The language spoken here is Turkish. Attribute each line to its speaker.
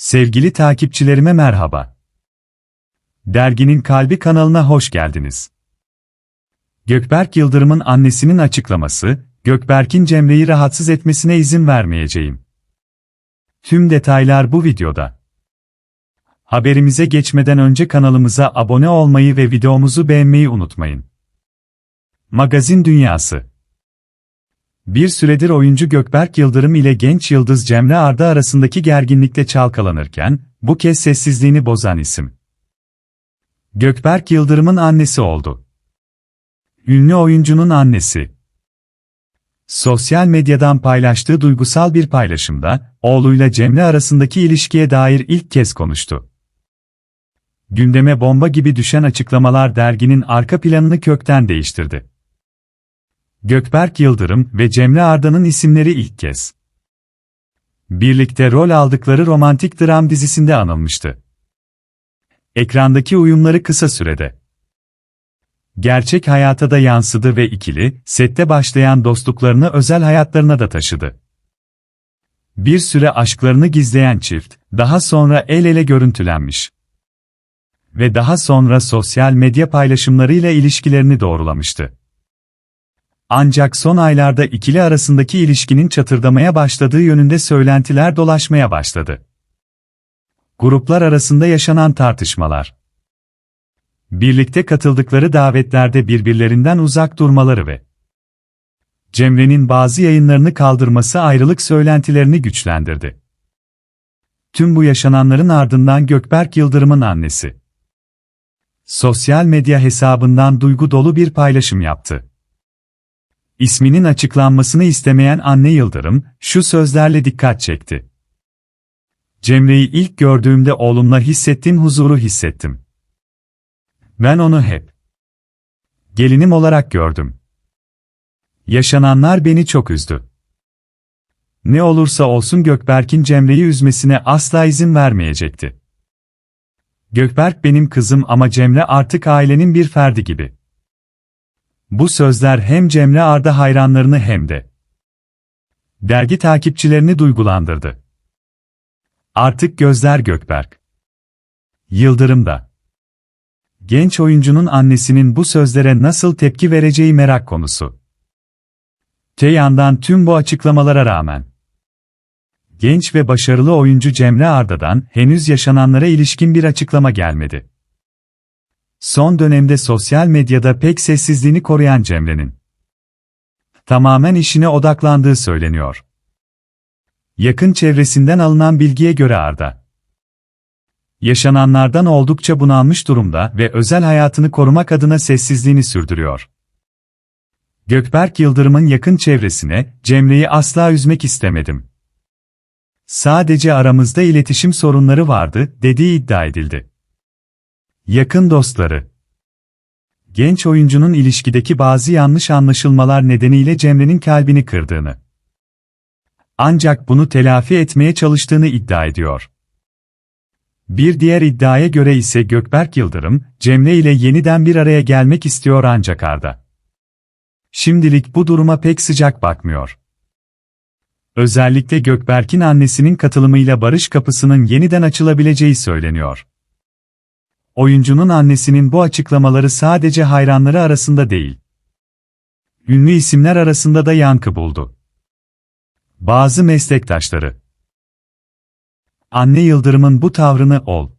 Speaker 1: Sevgili takipçilerime merhaba. Derginin Kalbi kanalına hoş geldiniz. Gökberk Yıldırım'ın annesinin açıklaması, Gökberk'in Cemre'yi rahatsız etmesine izin vermeyeceğim. Tüm detaylar bu videoda. Haberimize geçmeden önce kanalımıza abone olmayı ve videomuzu beğenmeyi unutmayın. Magazin Dünyası bir süredir oyuncu Gökberk Yıldırım ile genç yıldız Cemre Arda arasındaki gerginlikte çalkalanırken, bu kez sessizliğini bozan isim. Gökberk Yıldırım'ın annesi oldu. Ünlü oyuncunun annesi. Sosyal medyadan paylaştığı duygusal bir paylaşımda, oğluyla Cemre arasındaki ilişkiye dair ilk kez konuştu. Gündeme bomba gibi düşen açıklamalar derginin arka planını kökten değiştirdi. Gökberk Yıldırım ve Cemre Arda'nın isimleri ilk kez. Birlikte rol aldıkları romantik dram dizisinde anılmıştı. Ekrandaki uyumları kısa sürede. Gerçek hayata da yansıdı ve ikili, sette başlayan dostluklarını özel hayatlarına da taşıdı. Bir süre aşklarını gizleyen çift, daha sonra el ele görüntülenmiş. Ve daha sonra sosyal medya paylaşımlarıyla ilişkilerini doğrulamıştı. Ancak son aylarda ikili arasındaki ilişkinin çatırdamaya başladığı yönünde söylentiler dolaşmaya başladı. Gruplar arasında yaşanan tartışmalar. Birlikte katıldıkları davetlerde birbirlerinden uzak durmaları ve Cemre'nin bazı yayınlarını kaldırması ayrılık söylentilerini güçlendirdi. Tüm bu yaşananların ardından Gökberk Yıldırım'ın annesi sosyal medya hesabından duygu dolu bir paylaşım yaptı. İsminin açıklanmasını istemeyen anne Yıldırım, şu sözlerle dikkat çekti. Cemre'yi ilk gördüğümde oğlumla hissettiğim huzuru hissettim. Ben onu hep gelinim olarak gördüm. Yaşananlar beni çok üzdü. Ne olursa olsun Gökberk'in Cemre'yi üzmesine asla izin vermeyecekti. Gökberk benim kızım ama Cemre artık ailenin bir ferdi gibi. Bu sözler hem Cemre Arda hayranlarını hem de dergi takipçilerini duygulandırdı. Artık gözler Gökberk. Yıldırım'da. Genç oyuncunun annesinin bu sözlere nasıl tepki vereceği merak konusu. Te yandan tüm bu açıklamalara rağmen genç ve başarılı oyuncu Cemre Arda'dan henüz yaşananlara ilişkin bir açıklama gelmedi. Son dönemde sosyal medyada pek sessizliğini koruyan Cemre'nin tamamen işine odaklandığı söyleniyor. Yakın çevresinden alınan bilgiye göre Arda yaşananlardan oldukça bunalmış durumda ve özel hayatını korumak adına sessizliğini sürdürüyor. Gökberk Yıldırım'ın yakın çevresine, Cemre'yi asla üzmek istemedim. Sadece aramızda iletişim sorunları vardı, dediği iddia edildi. Yakın dostları Genç oyuncunun ilişkideki bazı yanlış anlaşılmalar nedeniyle Cemre'nin kalbini kırdığını. Ancak bunu telafi etmeye çalıştığını iddia ediyor. Bir diğer iddiaya göre ise Gökberk Yıldırım, Cemre ile yeniden bir araya gelmek istiyor ancak Arda. Şimdilik bu duruma pek sıcak bakmıyor. Özellikle Gökberk'in annesinin katılımıyla barış kapısının yeniden açılabileceği söyleniyor. Oyuncunun annesinin bu açıklamaları sadece hayranları arasında değil. Ünlü isimler arasında da yankı buldu. Bazı meslektaşları. Anne Yıldırım'ın bu tavrını ol.